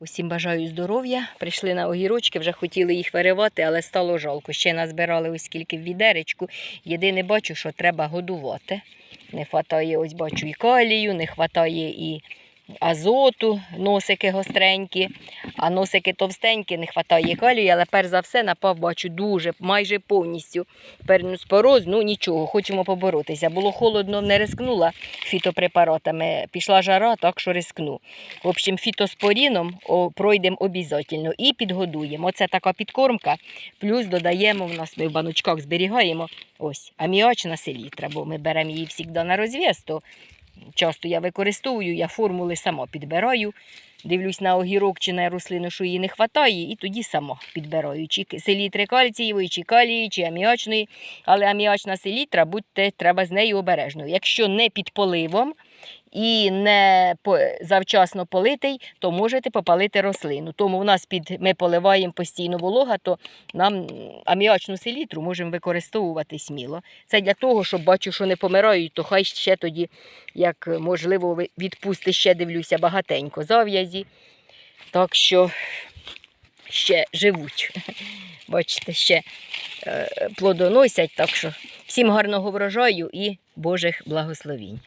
Усім бажаю здоров'я. Прийшли на огірочки, вже хотіли їх виривати, але стало жалко. Ще назбирали ось скільки в відеречку. Єдине бачу, що треба годувати. Не вистачає, ось бачу, і калію, не вистачає і азоту, носики гостренькі, а носики товстенькі, не вистачає калію, але перш за все напав, бачу, дуже, майже повністю пернуспороз, ну нічого, хочемо поборотися. Було холодно, не рискнула фітопрепаратами. Пішла жара, так що рискну. В общем, фітоспоріном пройдемо обов'язково і підгодуємо. Оце така підкормка. Плюс додаємо в нас, ми в баночках зберігаємо ось аміачна селітра, бо ми беремо її завжди на розв'яз, то часто я використовую, я формули сама підбираю. Дивлюсь на огірок чи на рослину, що її не вистачає, і тоді сама підбираю. Чи селітри кальцієвої, чи калії, чи аміачної. Але аміачна селітра, будьте, треба з нею обережною. Якщо не під поливом і не завчасно политий, то можете попалити рослину. Тому в нас під ми поливаємо постійно волога, то нам аміачну селітру можемо використовувати сміло. Це для того, щоб бачу, що не помирають, то хай ще тоді, як можливо, відпусти ще дивлюся багатенько зав'язі. Так що ще живуть. Бачите, ще е, плодоносять. Так що всім гарного врожаю і Божих благословінь.